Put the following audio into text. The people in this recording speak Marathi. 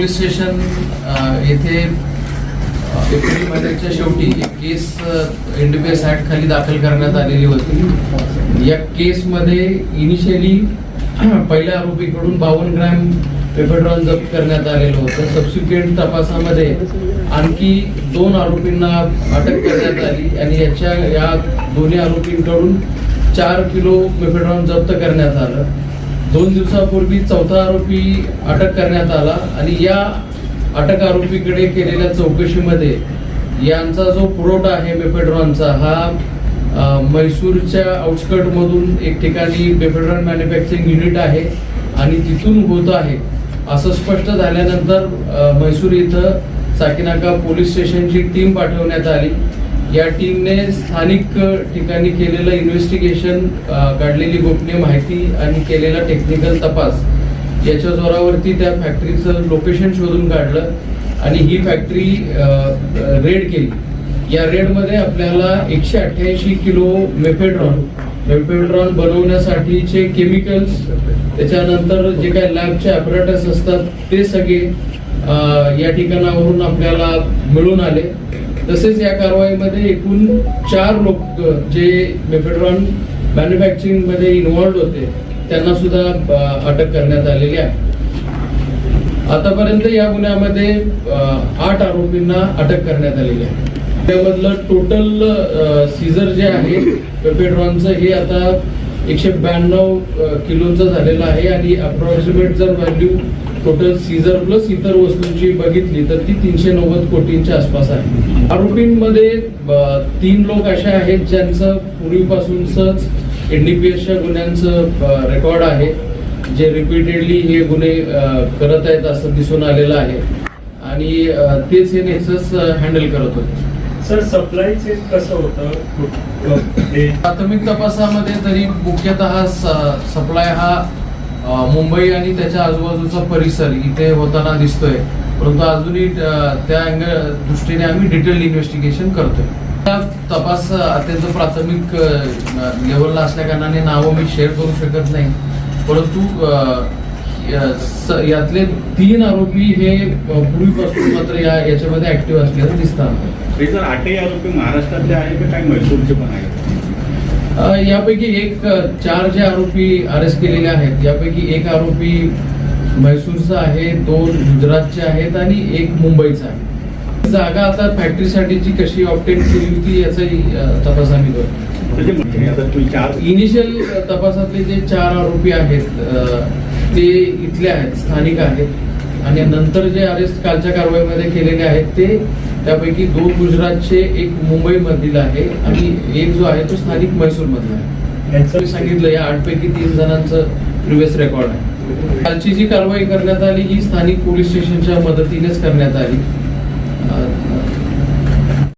पोलीस स्टेशन येथे एप्रिल महिन्याच्या शेवटी एक केस एनडीपीएस ऍक्ट खाली दाखल करण्यात आलेली होती. या केसमध्ये इनिशियली पहिल्या आरोपीकडून बावन्न ग्रॅम पेपरड्रॉन जप्त करण्यात आलेलं होतं. सबसिक्वेंट तपासामध्ये आणखी दोन आरोपींना अटक करण्यात आली आणि याच्या या दोन्ही आरोपींकडून चार किलो पेपरड्रॉन जप्त करण्यात आलं. दोन दिवसापूर्वी चौथा आरोपी अटक करण्यात आला आणि या अटक आरोपीकडे केलेल्या चौकशीमध्ये यांचा जो पुरवठा आहे बेफेड्रॉनचा हा म्हैसूरच्या आउटस्कटमधून एक ठिकाणी बेफेड्रॉन मॅन्युफॅक्चरिंग युनिट आहे आणि तिथून होत आहे असं स्पष्ट झाल्यानंतर म्हैसूर इथं साकीनाका पोलीस स्टेशनची टीम पाठवण्यात आली. या टीमने स्थानिक ठिकाणी केलेलं इन्व्हेस्टिगेशन काढलेली गोपनीय माहिती आणि केलेला टेक्निकल तपास याच्या जोरावरती त्या फॅक्टरीचं लोकेशन शोधून काढलं आणि ही फॅक्टरी रेड केली. या रेडमध्ये आपल्याला एकशे अठ्ठ्याऐंशी किलो मेफेड्रॉन मेफेड्रॉन बनवण्यासाठीचे केमिकल्स त्याच्यानंतर जे काही लॅबचे अपॅरेटस असतात ते सगळे या ठिकाणावरून आपल्याला मिळून आले. तसेच या कारवाईमध्ये एकूण चार लोक जे मेफेड्रॉन मॅन्युफॅक्चरिंगमध्ये इन्व्हॉल्ड होते त्यांना सुद्धा अटक करण्यात आलेली आहे. आतापर्यंत या गुन्ह्यामध्ये आठ आरोपींना अटक करण्यात आलेली आहे. त्यामधलं टोटल सीझर जे आहे पेपेड्रॉनचं हे आता एकशे ब्याण्णव किलोचं झालेलं आहे आणि अप्रॉक्सिमेट जर व्हॅल्यू टोटल सीझर प्लस इतर वस्तूंची बघितली तर ती तीनशे नव्वद कोटींच्या आसपास आहे. आरोपींमध्ये तीन लोक असे आहेत ज्यांचं पूर्वीपासूनच एनडीपीएसच्या गुन्ह्यांचं रेकॉर्ड आहे. जे रिपीटेडली हे गुन्हे करत आहेत असं दिसून आलेलं आहे. आणि तेच हे नेक्सस हँडल करत होते. सर सप्लायचे कसं होतं? प्राथमिक तपासामध्ये तरी मुख्यतः सप्लाय हा मुंबई आणि त्याच्या आजूबाजूचा परिसर इथे होताना दिसतोय. परंतु अजूनही त्या अँगल दृष्टीने आम्ही डिटेल इन्व्हेस्टिगेशन करतोय. तपास अत्यंत प्राथमिक लेवलला असल्या कारणाने नावं मी शेअर करू शकत नाही. परंतु यातले तीन आरोपी हे पूर्वीपासून मात्र या याच्यामध्ये ऍक्टिव्ह असलेले दिसतात आठही आरोपी महाराष्ट्रातले आहे की काही म्हैसूरचे पण आहेत? यापैकी एक चार जे आरोपी अरेस्ट केलेले आहेत यापैकी एक आरोपी म्हैसूरचा आहे दोन गुजरातचे आहेत आणि एक मुंबईचा आहे. जागा आता फॅक्टरीसाठीची कशी ऑप्टेन केली होती याचाही तपास आम्ही करतो. इनिशियल तपासातले जे चार आरोपी आहेत ते इथले आहेत स्थानिक आहेत. आणि नंतर जे अरेस्ट कालच्या कारवाईमध्ये केलेले आहेत ते त्यापैकी दोन गुजरातचे एक मुंबई मधील आहे आणि एक जो आहे तो स्थानिक म्हैसूर मधला आहे सांगितलं या आठ पैकी तीन जणांचं प्रिव्हियस रेकॉर्ड आहे. कालची जी कारवाई करण्यात आली ही स्थानिक पोलीस स्टेशनच्या मदतीनेच करण्यात आली.